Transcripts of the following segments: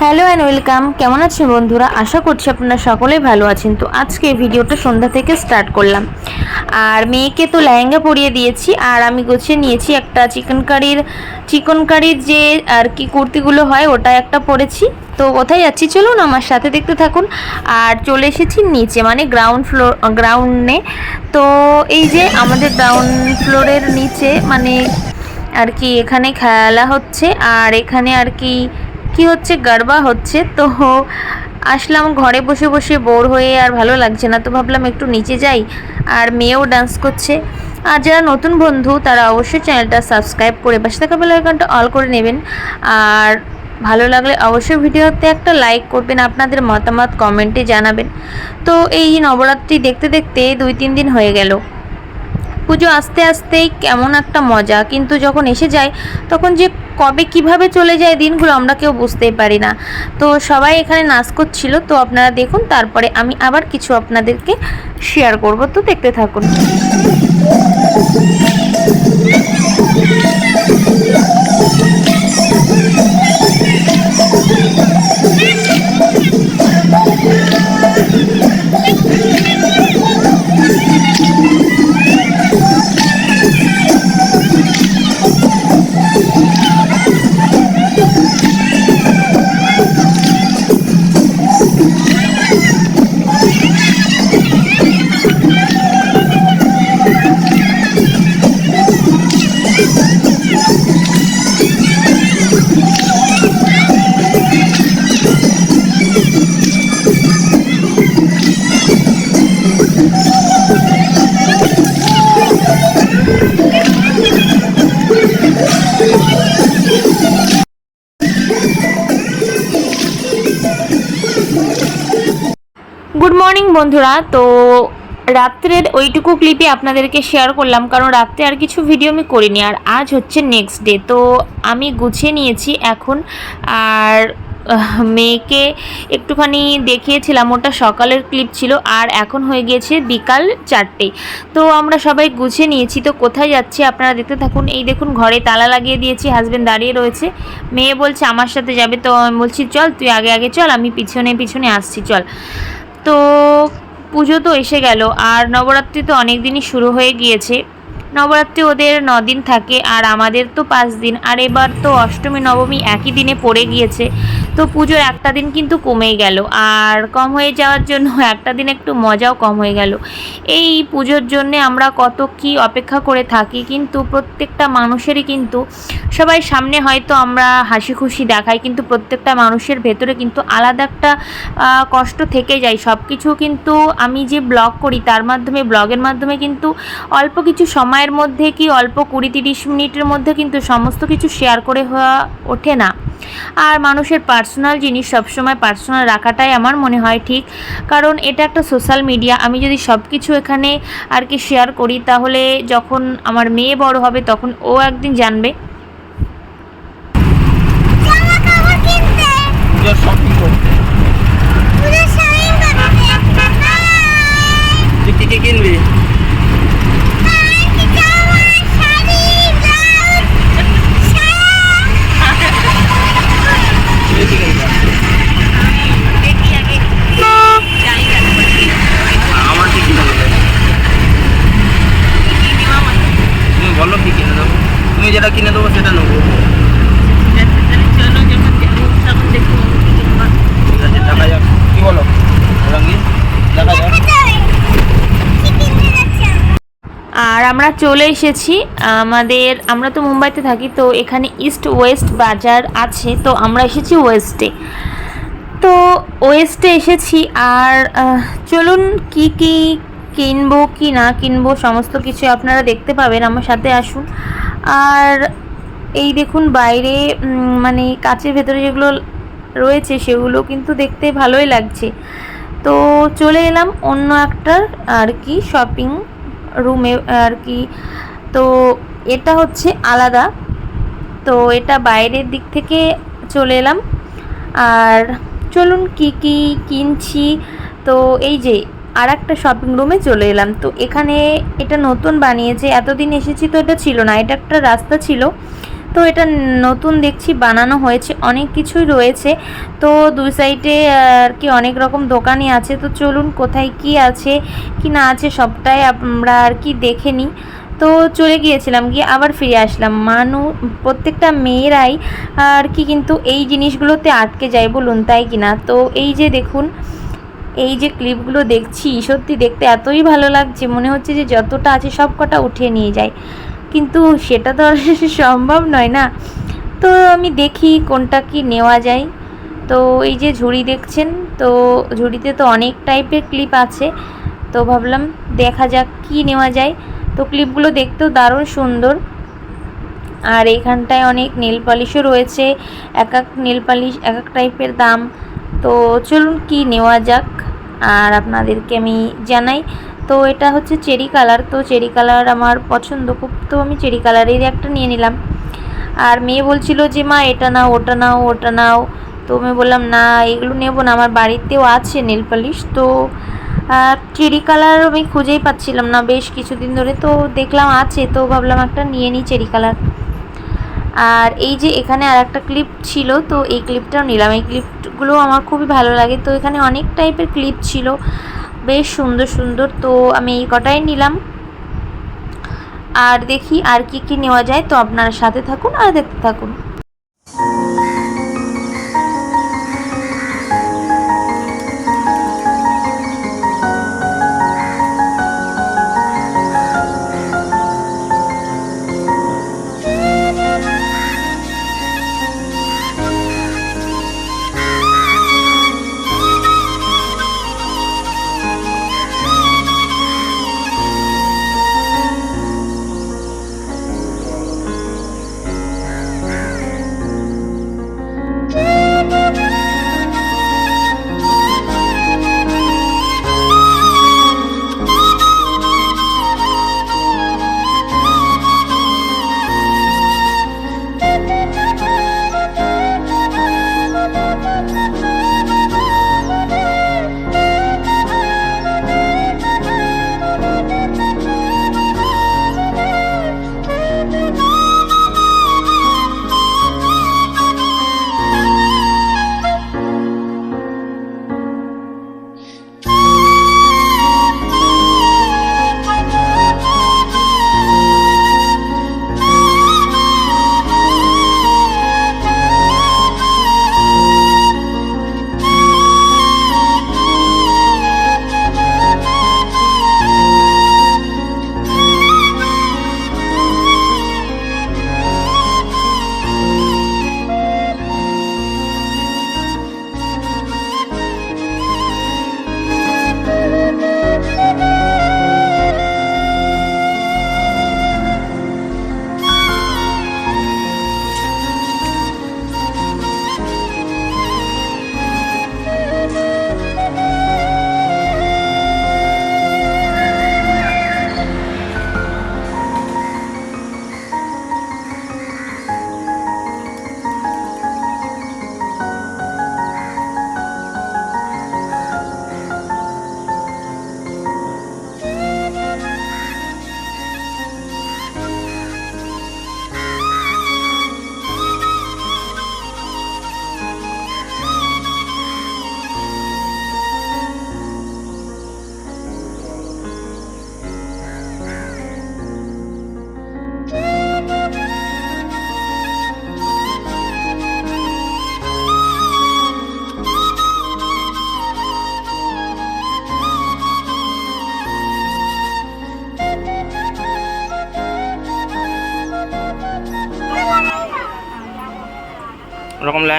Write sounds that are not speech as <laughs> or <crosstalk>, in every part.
Hello and welcome. কেমন আছেন বন্ধুরা? আশা করছি আপনারা সকলেই ভালো আছেন। তো আজকে ভিডিওটা সন্ধ্যা থেকে স্টার্ট করলাম। আর মেয়েকে তো লেহেঙ্গা পরিয়ে দিয়েছি, আর আমি গুছিয়ে নিয়েছি একটা চিকেন কারির চিকেন কারির যে আর কি কুর্তিগুলো হয় ওটা একটা পরেছি। তো কোথায় যাচ্ছি চলুন আমার সাথে দেখতে থাকুন। আর চলে এসেছি নিচে মানে গ্রাউন্ড ফ্লোর গ্রাউন্ডে তো এই যে আমাদের গ্রাউন্ড ফ্লোরের নিচে মানে আর কি এখানে খেলা হচ্ছে, আর এখানে আর কি কি হচ্ছে? গারবা হচ্ছে। তো আসলাম ঘরে বসে বসে বোর হয়ে আর ভালো লাগছে না। তো ভাবলাম একটু নিচে যাই আর মেয়েও ডান্স করছে। আর যারা নতুন বন্ধু, তারা অবশ্যই চ্যানেলটা সাবস্ক্রাইব করে পাশে থাকা বেল আইকনটা অল করে নেবেন। আর ভালো লাগলে অবশ্যই ভিডিওতে একটা লাইক করবেন, আপনাদের মতামত কমেন্টে জানাবেন। তো এই নবরাত্রি দেখতে দেখতে দুই, তিন দিন হয়ে গেল। পুজো আস্তে আস্তেই কেমন একটা মজা। কিন্তু যখন এসে যায়, তখন যে কবে কীভাবে চলে যায় দিনগুলো আমরা কেউ বুঝতেই পারি না। তো সবাই এখানে নাচ করছিল, তো আপনারা দেখুন, তারপরে আমি আবার কিছু আপনাদেরকে শেয়ার করব। তো দেখতে থাকুন। বন্ধুরা, তো রাত্রের ওইটুকু ক্লিপে আপনাদেরকে শেয়ার করলাম, কারণ রাত্রে আর কিছু ভিডিও আমি করিনি, আর আজ হচ্ছে নেক্সট ডে তো আমি গুছিয়ে নিয়েছি এখন। আর মেয়েকে একটুখানি দেখিয়েছিলাম, ওটা সকালের ক্লিপ ছিল, আর এখন হয়ে গিয়েছে বিকাল চারটে। তো আমরা সবাই গুছিয়ে নিয়েছি, তো কোথায় যাচ্ছি আপনারা দেখতে থাকুন। এই দেখুন, ঘরে তালা লাগিয়ে দিয়েছি হাজব্যান্ড দাঁড়িয়ে রয়েছে। মেয়ে বলছে, আমার সাথে যাবে? তো আমি বলছি, চল, তুই আগে আগে চল, আমি পিছনে পিছনে আসছি, চল। তো পুজো তো এসে গেল আর নবরাত্রি তো অনেক দিনই শুরু হয়ে গিয়েছে। নবরাত্রি ওদের দিন থাকে আর আমাদের তো পাঁচ দিন। আর এবার তো অষ্টমী, নবমী একই দিনে পড়ে গিয়েছে। তো পুজোর একটা দিন কিন্তু কমেই গেল। আর কম হয়ে যাওয়ার জন্য <laughs> একটা দিন একটু মজাও কম হয়ে গেল। এই পুজোর জন্যে আমরা কত কি অপেক্ষা করে থাকি, কিন্তু প্রত্যেকটা মানুষেরই কিন্তু সবাই সামনে হয়তো আমরা হাসি খুশি দেখাই, কিন্তু প্রত্যেকটা মানুষের ভেতরে কিন্তু আলাদা একটা কষ্ট থেকে যায়। সব কিছু কিন্তু আমি যে ব্লগ করি, তার মাধ্যমে, ব্লগের মাধ্যমে কিন্তু অল্প কিছু সময়ের মধ্যে কি অল্প কুড়ি তিরিশ মিনিটের মধ্যে কিন্তু সমস্ত কিছু শেয়ার করে হওয়া ওঠে না। আর মানুষের পার্সোনাল জিনিস সবসময় পার্সোনাল রাখাটাই আমার মনে হয় ঠিক। কারণ এটা একটা সোশ্যাল মিডিয়া আমি যদি সব কিছু এখানে আর কি শেয়ার করি তাহলে যখন আমার মেয়ে বড় হবে তখন ও একদিন জানবে কাপড় কিনতে পুজোর শপিং করতে পুরো শপিং করতে তুই কি কি কিনবি জামা শাড়ি ব্লাউজ তুই কি কিনবি আমার কি কিনে দেবে তুমি বলো কি কিনে দেবো যেটা কিনে দেবো, সেটা নেব। আর আমরা চলে এসেছি, আমাদের, আমরা তো মুম্বাইতে থাকি, তো এখানে ইস্ট ওয়েস্ট বাজার আছে, তো আমরা এসেছি ওয়েস্টে তো ওয়েস্টে এসেছি, আর চলুন কি কি কিনবো, কি না কিনবো, সমস্ত কিছু আপনারা দেখতে পাবেন, আমার সাথে আসুন। আর এই দেখুন বাইরে মানে কাচের ভেতরে যেগুলো রয়েছে সেগুলো কিন্তু দেখতে ভালোই লাগছে। তো চলে এলাম অন্য একটার আর কি শপিং রুমে আর কি। তো এটা হচ্ছে আলাদা। তো এটা বাইরের দিক থেকে চলে এলাম। আর চলুন কি কি কিনছি। তো এই যে আর একটা শপিং রুমে চলে এলাম। তো এখানে এটা নতুন বানিয়েছে, এতদিন এসেছি তো এটা ছিল না, এটা একটা রাস্তা ছিল। তো এটা নতুন দেখছি, বানানো হয়েছে, অনেক কিছুই রয়েছে। তো দুই সাইডে আর কি অনেক রকম দোকানই আছে। তো চলুন কোথায় কি আছে, কি না আছে সবটাই আমরা আর কি দেখে নিই। তো চলে গিয়েছিলাম, গিয়ে আবার ফিরে আসলাম। মানু, প্রত্যেকটা মেয়েরাই আর কি কিন্তু এই জিনিসগুলোতে আটকে যায় বলুন, তাই কি না তো এই যে দেখুন এই যে ক্লিপগুলো দেখছি, সত্যি দেখতে এতই ভালো লাগছে, মনে হচ্ছে যে যতটা আছে সব কটা উঠিয়ে নিয়ে যায়। কিন্তু সেটা তো <laughs> সম্ভব নয় না। তো আমি দেখি কোনটা কি নেওয়া যায়। তো এই যে ঝুড়ি দেখছেন, তো ঝুড়িতে তো অনেক টাইপের ক্লিপ আছে। তো ভাবলাম দেখা যাক কি নেওয়া যায়। তো ক্লিপগুলো দেখতেও দারুণ সুন্দর। আর এইখানটায় অনেক নেল পালিশও রয়েছে, এক এক নেল পালিশ, এক এক টাইপের দাম। তো চলুন কি নেওয়া যাক, আর আপনাদেরকে আমি জানাই। তো এটা হচ্ছে চেরি কালার, তো চেরি কালার আমার পছন্দ খুব, তো আমি চেরি কালারের একটা নিয়ে নিলাম। আর মেয়ে বলছিল যে, মা, এটা নাও, ওটা নাও ওটা নাও। তো আমি বললাম, না, এগুলো নেব না, আমার বাড়িতেও আছে নেল পালিশ। তো চেরি কালার আমি খুঁজেই পাচ্ছিলাম না, বেশ কিছুদিন ধরে তো দেখলাম আছে, তো ভাবলাম একটা নিয়ে নিই চেরি কালার। আর এই যে এখানে আর একটা ক্লিপ ছিল, তো এই ক্লিপটাও নিলাম। এই ক্লিপগুলো আমার খুবই ভালো লাগে। তো এখানে অনেক টাইপের ক্লিপ ছিল। বেশ সুন্দর সুন্দর। তো আমি এই কটাই নিলাম। আর দেখি আর কি কি নেওয়া যায়। তো আপনারা সাথে থাকুন আর দেখতে থাকুন।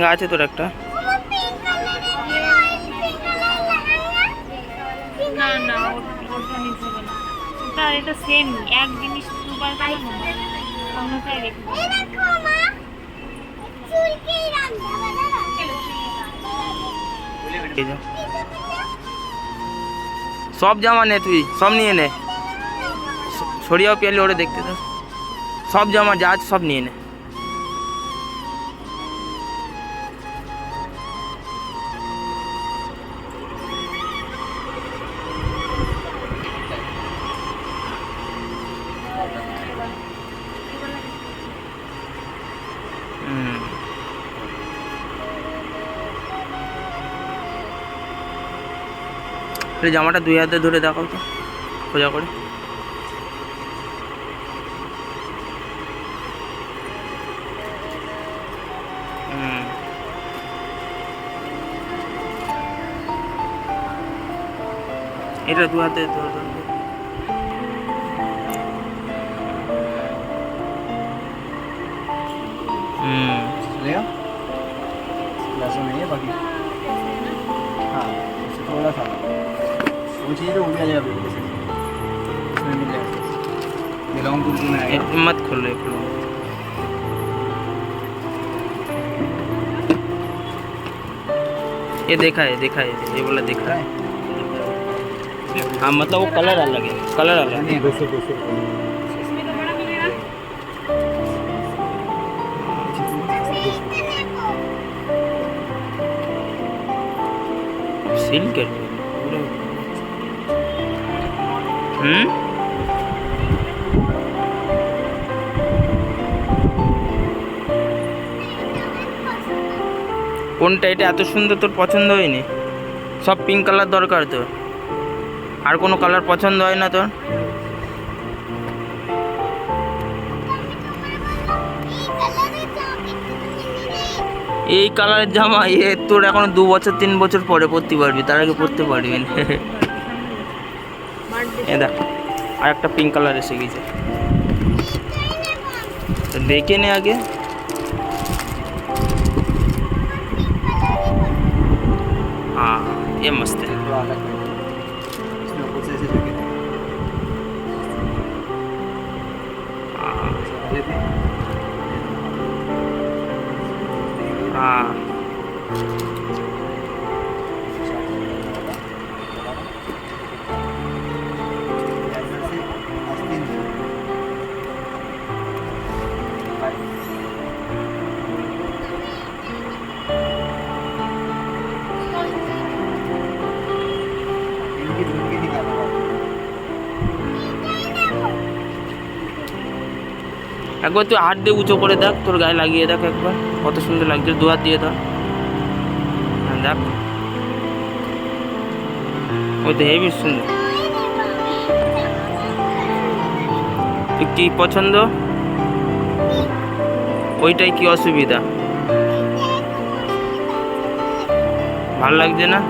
লেহেঙ্গা আছে তোর একটা। এটা সেম এক জিনিস দুবার অন্যটাই রেখে। সব জামা নে তুই সব নিয়ে নে। সরিয়াও পেলে ওরে দেখতে সব জামা যা আছে সব নিয়ে নে। জামাটা দুই হাতে ধরে দেখাও তো খোঁজা করে। এটা দু হাতে ধরে ধরে। चलेगा लहसुन नहीं है बाकी। हाँ उससे थोड़ा सा। वो चीज़ तो वो भी आ जाएगा बिल्कुल उसमें मिल जाएगा। ये लॉन्ग कुर्ती में आएगा। मत खोलो ये खोलो। ये देखा है देखा है ये बोला देखा है। हाँ। मतलब वो कलर अलग है कलर अलग है। সিল্কের? হুম? কোনটা এটা এত সুন্দর তোর পছন্দ হয়নি? সব পিঙ্ক কালার দরকার তোর। আর কোনো কালার পছন্দ হয় না তোর? এই কালারের জামা এই কালারের জামা একটু কিনে দে। এ তোর এখন দু বছর তিন বছর পরে পরতে পারবি তার আগে পরতে পারবি না এ দেখ আর একটা পিঙ্ক কালার এসে গেছে তো দেখে নে আগে हाँ ये मस्त है जो अलग है 啊. একবার তুই হাত দিয়ে উঁচু করে দেখ, তোর গায়ে লাগিয়ে দেখ একবার। কত সুন্দর লাগছে দু হাত দিয়ে ধর। হ্যাঁ দেখ। ওই তো হেভি সুন্দর। কি পছন্দ? ওইটাই কি অসুবিধা? ভালো লাগছে না?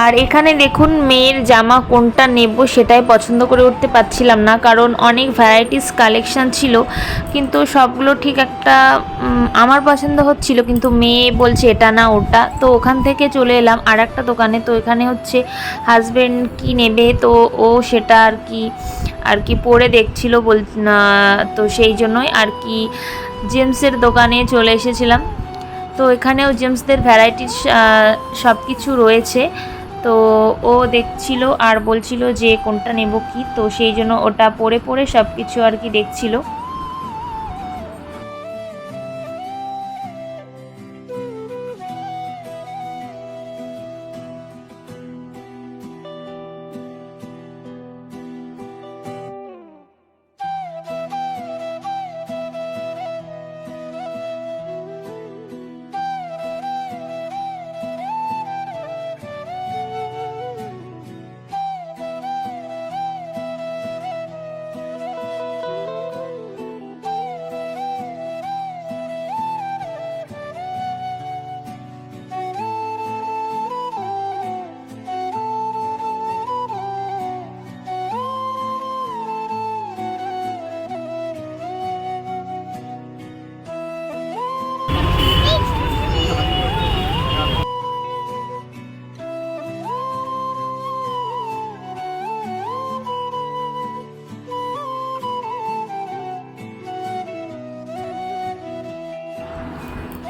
আর এখানে দেখুন মেয়ের জামা কোনটা নেব সেটাই পছন্দ করে উঠতে পারছিলাম না, কারণ অনেক ভ্যারাইটিস কালেকশান ছিল, কিন্তু সবগুলো ঠিক একটা আমার পছন্দ হচ্ছিল, কিন্তু মেয়ে বলছে এটা না, ওটা। তো ওখান থেকে চলে এলাম আর একটা দোকানে, তো এখানে হচ্ছে হাজবেন্ড কি নেবে, তো ও সেটা আর কি আর কি পরে দেখছিল বল তো সেই জন্যই আর কি জেমসের দোকানে চলে এসেছিলাম। তো এখানেও জেমসদের ভ্যারাইটিস সব কিছু রয়েছে। তো ও দেখছিল আর বলছিল যে কোনটা নেব কি? তো সেই জন্য ওটা পরে পরে সব কিছু আর কি দেখছিল।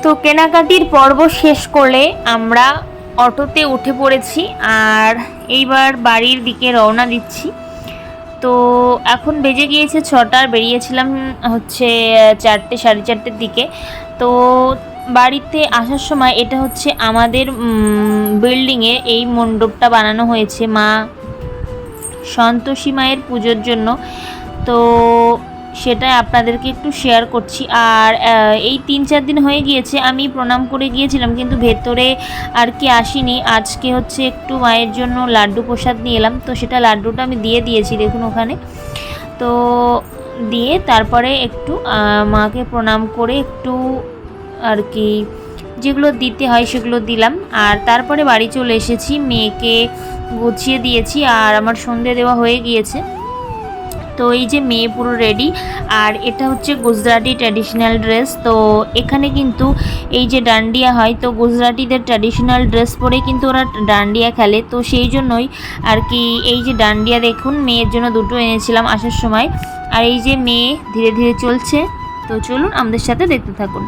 তো কেনাকাটির পর্ব শেষ করলে আমরা অটোতে উঠে পড়েছি আর এইবার বাড়ির দিকে রওনা দিচ্ছি। তো এখন বেজে গিয়েছে ছটার বেরিয়েছিলাম হচ্ছে চারটে, সাড়ে চারটের দিকে। তো বাড়িতে আসার সময় এটা হচ্ছে আমাদের বিল্ডিংয়ে এই মণ্ডপটা বানানো হয়েছে মা সন্তোষী মায়ের পুজোর জন্য। তো সেটা আপনাদেরকে একটু শেয়ার করছি। আর এই তিন চার দিন হয়ে গিয়েছে, আমি প্রণাম করে গিয়েছিলাম, কিন্তু ভেতরে আর কি আসিনি। আজকে হচ্ছে একটু মায়ের জন্য লাড্ডু প্রসাদ নিয়ে এলাম, তো সেটা লাড্ডুটা আমি দিয়ে দিয়েছি দেখুন ওখানে। তো দিয়ে তারপরে একটু মাকে প্রণাম করে একটু আর কি যেগুলো দিতে হয় সেগুলো দিলাম। আর তারপরে বাড়ি চলে এসেছি, মেয়েকে গুছিয়ে দিয়েছি, আর আমার সন্ধে দেওয়া হয়ে গিয়েছে। তো এই যে মেয়ে পুরো রেডি আর এটা হচ্ছে গুজরাটি ট্র্যাডিশনাল ড্রেস তো এখানে কিন্তু এই যে ডান্ডিয়া হয়, তো গুজরাটিদের ট্র্যাডিশনাল ড্রেস পরে কিন্তু ওরা ডান্ডিয়া খেলে, তো সেই জন্যই আর কি এই যে ডান্ডিয়া দেখুন, মেয়ের জন্য দুটো এনেছিলাম আসার সময়, আর এই যে মেয়ে ধীরে ধীরে চলছে, তো চলুন আমাদের সাথে দেখতে থাকুন।